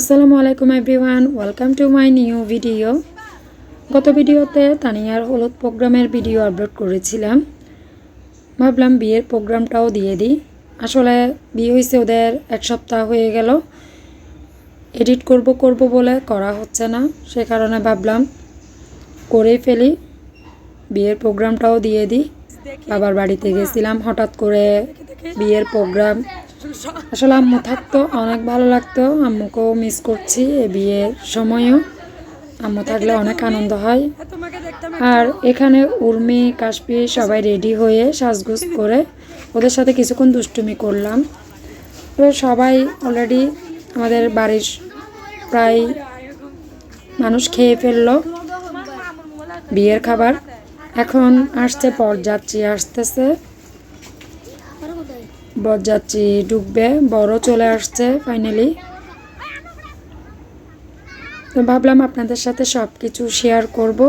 আসসালামু আলাইকুম everyone, welcome to my new video. গত ভিডিওতে তানিয়ার হলুদ প্রোগ্রামের ভিডিও আপলোড করেছিলাম। ভাবলাম বিয়ের প্রোগ্রামটাও দিয়ে দিই। আসলে বিয়ে হয়েছে ওদের এক সপ্তাহ হয়ে গেল। এডিট করব করব বলে করা হচ্ছে না, সে কারণে ভাবলাম করেই ফেলি। বিয়ের প্রোগ্রামটাও দিয়ে দিই। বাবার বাড়িতে গেছিলাম হঠাৎ করে বিয়ের প্রোগ্রাম। আসলে আম্মু থাকতো, অনেক ভালো লাগতো। আম্মুকেও মিস করছি এ বিয়ের সময়ও। আম্মু থাকলে অনেক আনন্দ হয়। আর এখানে উর্মি কাশপি সবাই রেডি হয়ে সাজগুজ করে ওদের সাথে কিছুক্ষণ দুষ্টুমি করলাম। তো সবাই অলরেডি আমাদের বাড়ির প্রায় মানুষ খেয়ে ফেলল বিয়ের খাবার। এখন আসছে বরযাত্রী আসতেছে। বরযাত্রী ঢুকবে, বড় চলে আসছে ফাইনালি তো ভাবলাম আপনাদের সাথে সব কিছু শেয়ার করব।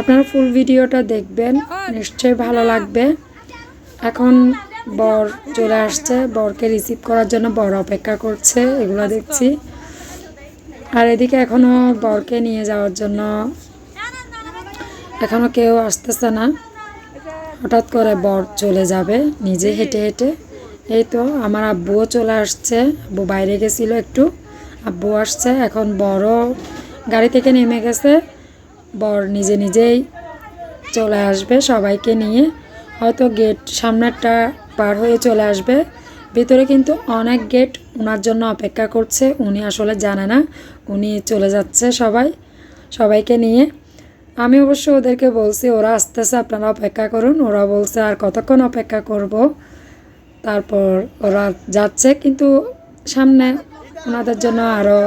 আপনারা ফুল ভিডিওটা দেখবেন, নিশ্চয়ই ভালো লাগবে। এখন বর চলে আসছে, বরকে রিসিভ করার জন্য বর অপেক্ষা করছে, এগুলো দেখছি। আর এদিকে এখনও বরকে নিয়ে যাওয়ার জন্য এখনও কেউ আসতেছে না। হঠাৎ করে বর চলে যাবে নিজে হেঁটে হেঁটে। এই তো আমার আব্বুও চলে আসছে আব্বু বাইরে গেছিল একটু। আব্বু আসছে এখন বড় গাড়ি থেকে নেমে গেছে। বর নিজে নিজেই চলে আসবে সবাইকে নিয়ে। হয়তো গেট সামনেরটা পার হয়ে চলে আসবে। ভিতরে কিন্তু অনেক গেট ওনার জন্য অপেক্ষা করছে উনি আসলে জানে না। উনি চলে যাচ্ছে সবাই সবাইকে নিয়ে। আমি অবশ্য ওদেরকে বলছি, ওরা আসতেছে, আপনারা অপেক্ষা করুন। ওরা বলছে, আর কতক্ষণ অপেক্ষা করব? তারপর ওরা যাচ্ছে, কিন্তু সামনে ওনাদের জন্য আরও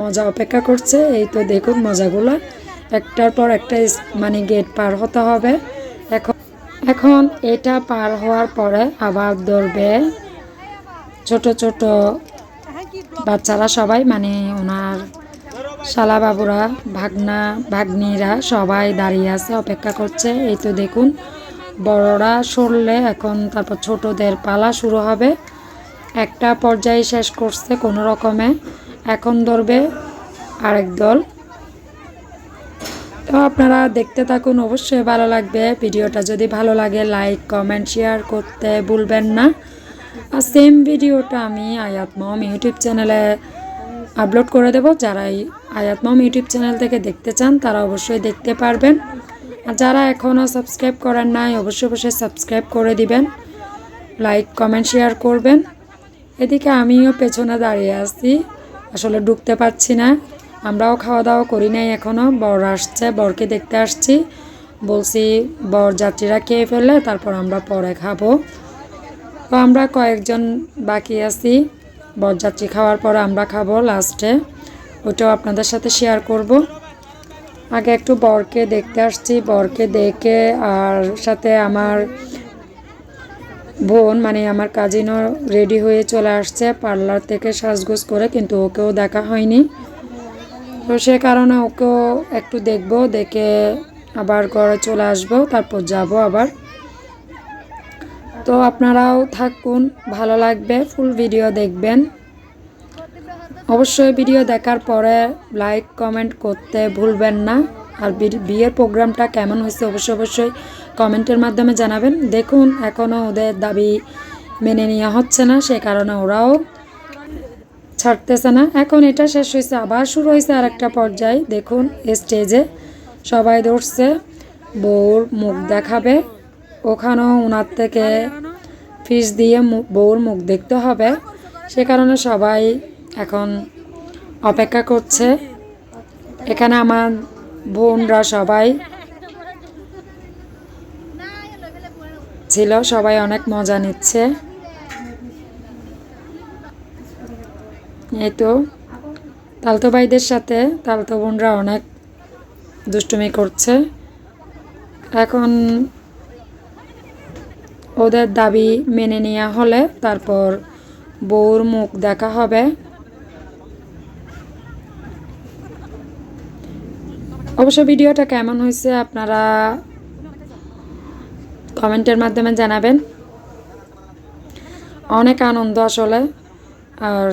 মজা অপেক্ষা করছে। এই তো দেখুন মজাগুলো। একটার পর একটা মানে গেট পার হতে হবে। এখন এখন এটা পার হওয়ার পরে আবার ধরবে ছোট ছোট বাচ্চারা সবাই মানে ওনার শালা বাবুরা ভাগনা, ভাগ্নিরা সবাই দাঁড়িয়ে আছে, অপেক্ষা করছে। এই তো দেখুন, বড়রা সরলে এখন তারপর ছোটদের পালা শুরু হবে। একটা পর্যায়ে শেষ করছে কোনো রকমে। এখন ধরবে আরেক দল। তো আপনারা দেখতে থাকুন, অবশ্যই ভালো লাগবে। ভিডিওটা যদি ভালো লাগে, লাইক, কমেন্ট, শেয়ার করতে ভুলবেন না। আর সেম ভিডিওটা আমি আয়াত মম ইউটিউব চ্যানেলে আপলোড করে দেব। যারা এই আয়াত মম ইউটিউব চ্যানেল থেকে দেখতে চান, তারা অবশ্যই দেখতে পারবেন। আর যারা এখনও সাবস্ক্রাইব করেন নাই, অবশ্যই অবশ্যই সাবস্ক্রাইব করে দিবেন, লাইক, কমেন্ট, শেয়ার করবেন। এদিকে আমিও পেছনে দাঁড়িয়ে আছি, আসলে ঢুকতে পারছি না। আমরাও খাওয়া দাওয়া করি নাই এখনও বর আসছে, বরকে দেখতে আসছি। বলছি, বর, যাত্রীরা খেয়ে ফেললে, তারপর আমরা পরে খাব। তো আমরা কয়েকজন বাকি আছি, বরযাত্রী খাওয়ার পরে আমরা খাব লাস্টে। ওটাও আপনাদের সাথে শেয়ার করব। আগে একটু বরকে দেখতে আসছি, বরকে দেখে আর সাথে আমার বোন মানে আমার কাজিনও রেডি হয়ে চলে আসছে পার্লার থেকে সাজগোজ করে, কিন্তু ওকেও দেখা হয়নি। তো সে কারণে ওকেও একটু দেখব, দেখে আবার ঘরে চলে আসব, তারপর যাব আবার। তো আপনারাও থাকুন, ভালো লাগবে ফুল ভিডিও দেখবেন। অবশ্যই ভিডিও দেখার পরে লাইক কমেন্ট করতে ভুলবেন না। আর বিয়ের প্রোগ্রামটা কেমন হয়েছে অবশ্যই অবশ্যই কমেন্টের মাধ্যমে জানাবেন। দেখুন এখনও ওদের দাবি মেনে নেওয়া হচ্ছে না, সে কারণে ওরাও ছাড়তেছে না। এখন এটা শেষ হয়েছে, আবার শুরু হয়েছে আর একটা পর্যায়ে। দেখুন স্টেজে সবাই ধরছে বউর মুখ দেখাবে। ওখানেও ওনার থেকে ফিস দিয়ে বউর মুখ দেখতে হবে। সে কারণে সবাই এখন অপেক্ষা করছে। এখানে আমার বোনরা সবাই ছিল, সবাই অনেক মজা নিচ্ছে। এই তো, তালতো ভাইদের সাথে তালতো বোনরা অনেক দুষ্টুমি করছে। এখন ওদের দাবি মেনে নেওয়া হলে তারপর বউর মুখ দেখা হবে। অবশ্য ভিডিওটা কেমন হয়েছে আপনারা কমেন্টের মাধ্যমে জানাবেন। অনেক আনন্দ আসলে। আর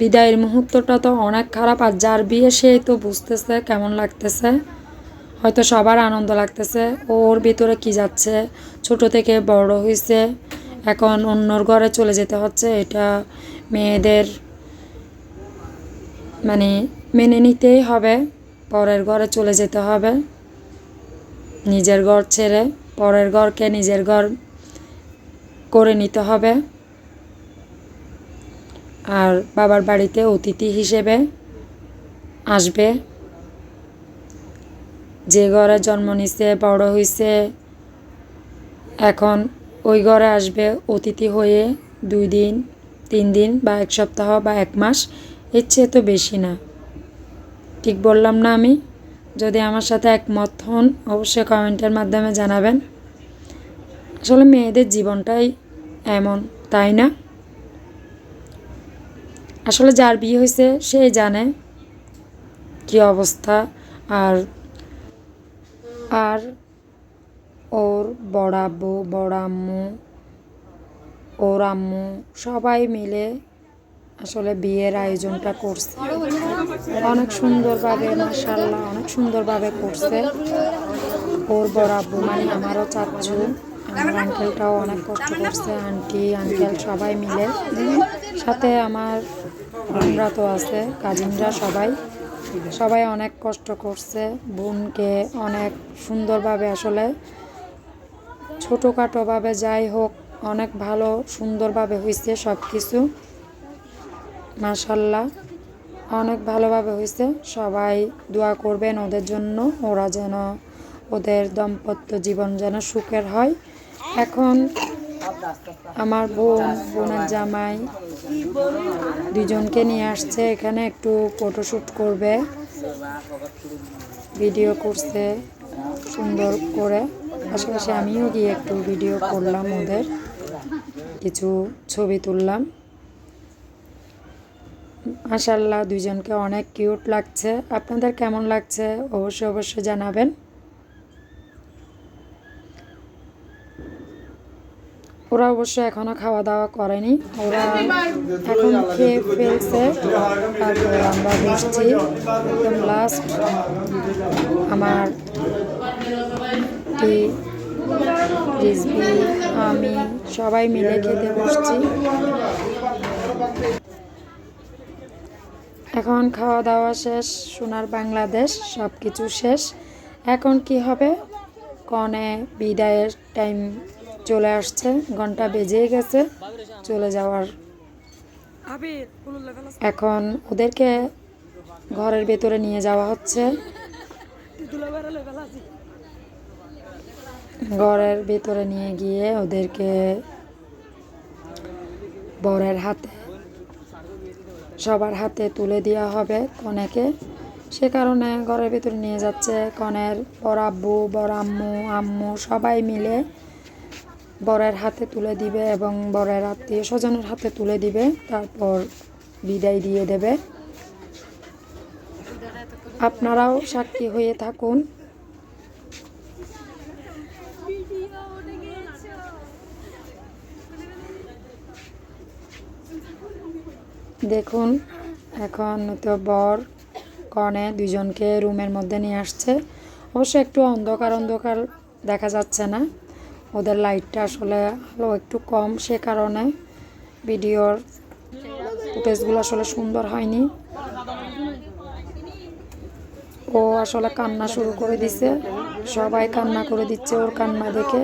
বিদায়ের মুহূর্তটা তো অনেক খারাপ, আর যার বিয়ে সেই তো বুঝতেছে কেমন লাগতেছে। হয়তো সবার আনন্দ লাগতেছে, ওর ভিতরে কি যাচ্ছে, ছোট থেকে বড় হয়েছে এখন অন্যর ঘরে চলে যেতে হচ্ছে, এটা মেয়েদের মানে মেনে নিতেই হবে। পরের ঘরে চলে যেতে হবে। নিজের ঘর ছেড়ে পরের ঘরকে নিজের ঘর করে নিতে হবে। আর বাবার বাড়িতে অতিথি হিসেবে আসবে। যে ঘরে জন্ম নিছে, বড় হয়েছে এখন ওই ঘরে আসবে অতিথি হয়ে দুই দিন, তিন দিন বা এক সপ্তাহ বা এক মাস। এর চেয়ে তো বেশি না। ঠিক বললাম না আমি? যদি আমার সাথে একমত হন, অবশ্যই কমেন্টের মাধ্যমে জানাবেন। আসলে মেয়েদের জীবনটাই এমন, তাই না? আসলে যার বিয়ে হয়েছে, সে জানে কি অবস্থা আর আর ওর বড় আব্বু, বড় আম্মু, ওর আম্মু সবাই মিলে আসলে বিয়ের আয়োজনটা করছে। অনেক সুন্দরভাবে মাসাল্লাহ অনেক সুন্দরভাবে করছে। ওর আব্বু মানে আমারও চাচ্ছু আমার আঙ্কেলটাও অনেক কষ্ট করছে আন্টি আঙ্কেল সবাই মিলে। সাথে আমার বোনরা তো আছে কাজিনরা সবাই। সবাই অনেক কষ্ট করছে, বোনকে অনেক সুন্দরভাবে আসলে ছোটোখাটোভাবে যাই হোক, অনেক ভালো সুন্দরভাবে হয়েছে সব কিছু মাশাল্লাহ। অনেক ভালোভাবে হয়েছে। সবাই দোয়া করবেন ওদের জন্য। ওরা যেন ওদের দম্পত্য জীবন যেন সুখের হয়। এখন আমার বোন বোনের জামাই দুজনকে নিয়ে আসছে। এখানে একটু ফটোশ্যুট করবে। ভিডিও করছে সুন্দর করে। পাশাপাশি আমিও গিয়ে একটু ভিডিও করলাম ওদের। কিছু ছবি তুললাম। মাশাল্লাহ দুজনকে অনেক কিউট লাগছে। আপনাদের কেমন লাগছে? অবশ্যই অবশ্যই জানাবেন। ওরা অবশ্য এখনও খাওয়া দাওয়া করেনি। ওরা এখন খেয়ে ফেলছে। তারপরে আমরা বসছি। একদম লাস্ট আমার আমি সবাই মিলে খেতে বসছি। এখন খাওয়া দাওয়া শেষ, সোনার বাংলাদেশ সব কিছু শেষ। এখন কি হবে? কনে বিদায়ের টাইম চলে আসছে, ঘণ্টা বেজে গেছে, চলে যাওয়ার। এখন ওদেরকে ঘরের ভেতরে নিয়ে যাওয়া হচ্ছে। ঘরের ভেতরে নিয়ে গিয়ে ওদেরকে বরের হাতে সবার হাতে তুলে দেওয়া হবে কনেকে। সে কারণে ঘরের ভিতরে নিয়ে যাচ্ছে কনের বড় আব্বু, বড় আম্মু আম্মু সবাই মিলে বরের হাতে তুলে দিবে এবং বরের আত্মীয় স্বজনের হাতে তুলে দিবে, তারপর বিদায় দিয়ে দেবে। আপনারাও সাক্ষী হয়ে থাকুন। দেখুন, এখন তো বর কনে দুজনকে রুমের মধ্যে নিয়ে আসছে। অবশ্য একটু অন্ধকার অন্ধকার দেখা যাচ্ছে না। ওদের লাইটটা আসলে আলো একটু কম, সে কারণে ভিডিওর ফুটেজগুলো আসলে সুন্দর হয়নি। ও আসলে কান্না শুরু করে দিছে। সবাই কান্না করে দিচ্ছে ওর কান্না দেখে।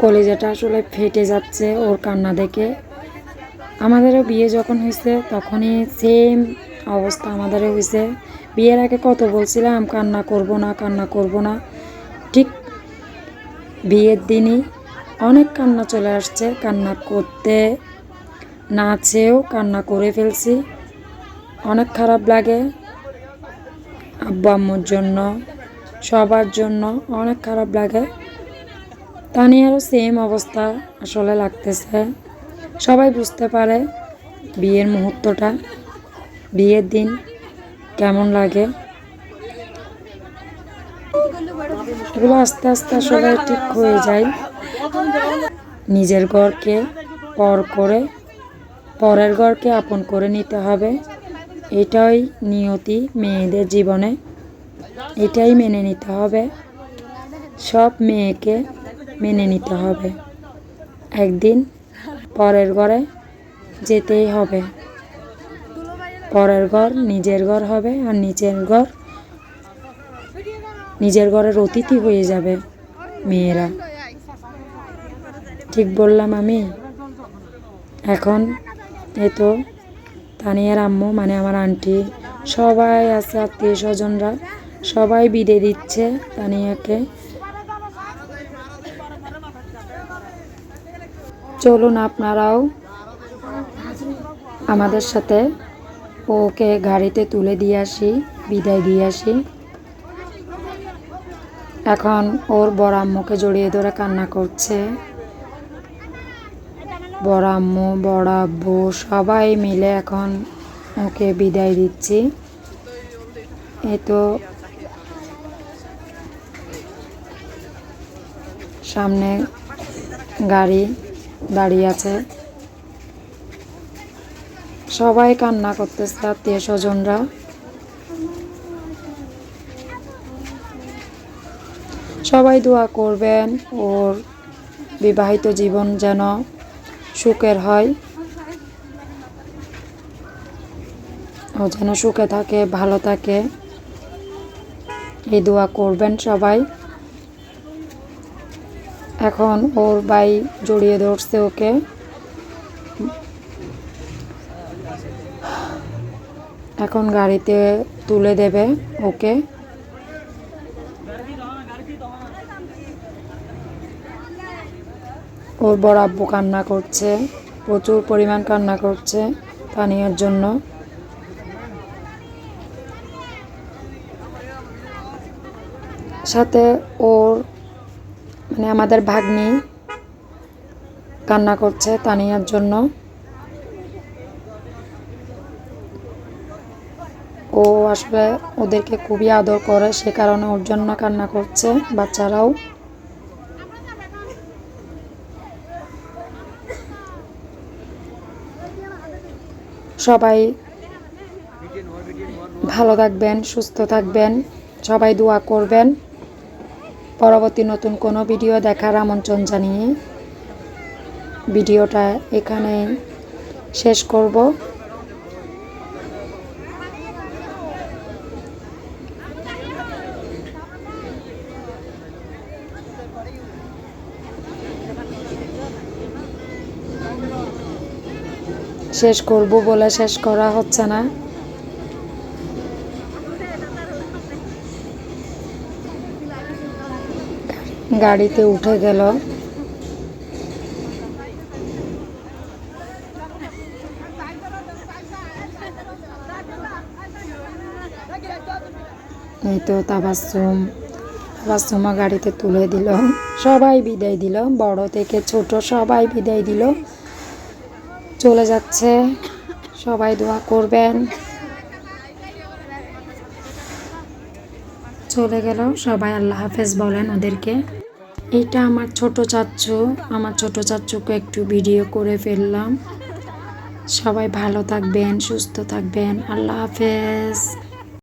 কলেজাটা আসলে ফেটে যাচ্ছে ওর কান্না দেখে। আমাদেরও বিয়ে যখন হয়েছে, তখনই সেম অবস্থা আমাদেরও হয়েছে। বিয়ের আগে কত বলছিলাম, কান্না করব না, কান্না করব না। ঠিক বিয়ের দিনই অনেক কান্না চলে আসছে, কান্না করতে না চেয়েও কান্না করে ফেলছি। অনেক খারাপ লাগে আব্বু আম্মুর জন্য, সবার জন্য অনেক খারাপ লাগে। তানিয়ারও সেম অবস্থা আসলে লাগতেছে। সবাই বুঝতে পারে বিয়ের মুহূর্তটা। বিয়ের দিন কেমন লাগে? এগুলো আস্তে আস্তে আসলে ঠিক হয়ে যায়। নিজের ঘরকে পর করে, পরের ঘরকে আপন করে নিতে হবে। এটাই নিয়তি মেয়েদের জীবনে। এটাই মেনে নিতে হবে। সব মেয়েকে মেনে নিতে হবে। একদিন পরের ঘরে যেতেই হবে। পরের ঘর নিজের ঘর হবে আর নিজের ঘর নিজের ঘরের অতিথি হয়ে যাবে মেয়েরা। ঠিক বললাম আমি। এখন এই তো তানিয়ার আম্মু মানে আমার আন্টি, সবাই আছে, আত্মীয় স্বজনরা, সবাই বিদে দিচ্ছে তানিয়াকে। চলুন আপনারাও আমাদের সাথে ওকে গাড়িতে তুলে দিয়ে আসি, বিদায় দিয়ে আসি। এখন ওর বড় আম্মুকে জড়িয়ে ধরে কান্না করছে। বড় আম্মু, বড় আব্বু সবাই মিলে এখন ওকে বিদায় দিচ্ছি। এ তো সামনে গাড়ি দাঁড়িয়ে আছে। সবাই কান্না করতেছে, আত্মীয় স্বজনরা। সবাই দোয়া করবেন, ওর বিবাহিত জীবন যেন সুখের হয়। ও যেন সুখে থাকে, ভালো থাকে। এই দোয়া করবেন সবাই। এখন ওর ভাই জড়িয়ে ধরছে ওকে। এখন গাড়িতে তুলে দেবে ওকে। ওর বড় আব্বু কান্না করছে, প্রচুর পরিমাণ কান্না করছে পানীয়ের জন্য। সাথে ওর মানে আমাদের ভাগ্নি কান্না করছে তানিয়ার জন্য। ও আসলে ওদেরকে খুবই আদর করে, সে কারণে ওর জন্য কান্না করছে বাচ্চারাও। সবাই ভালো থাকবেন, সুস্থ থাকবেন, সবাই দোয়া করবেন। পরবর্তী নতুন কোনো ভিডিও দেখার আমন্ত্রণ জানিয়ে ভিডিওটা এখানে শেষ করব। শেষ করব বলে শেষ করা হচ্ছে না। গাড়িতে উঠে গেল। এই তো তাবাসুম তাবাসুমা গাড়িতে তুলে দিল। সবাই বিদায় দিল। বড় থেকে ছোট সবাই বিদায় দিল। চলে যাচ্ছে। সবাই দোয়া করবেন। চলে গেল। সবাই আল্লাহ হাফেজ বলেন ওদেরকে। এটা আমার ছোট চাচ্চু আমার ছোট চাচ্চুকে একটু ভিডিও করে ফেললাম। সবাই ভালো থাকবেন, সুস্থ থাকবেন। আল্লাহ হাফেজ।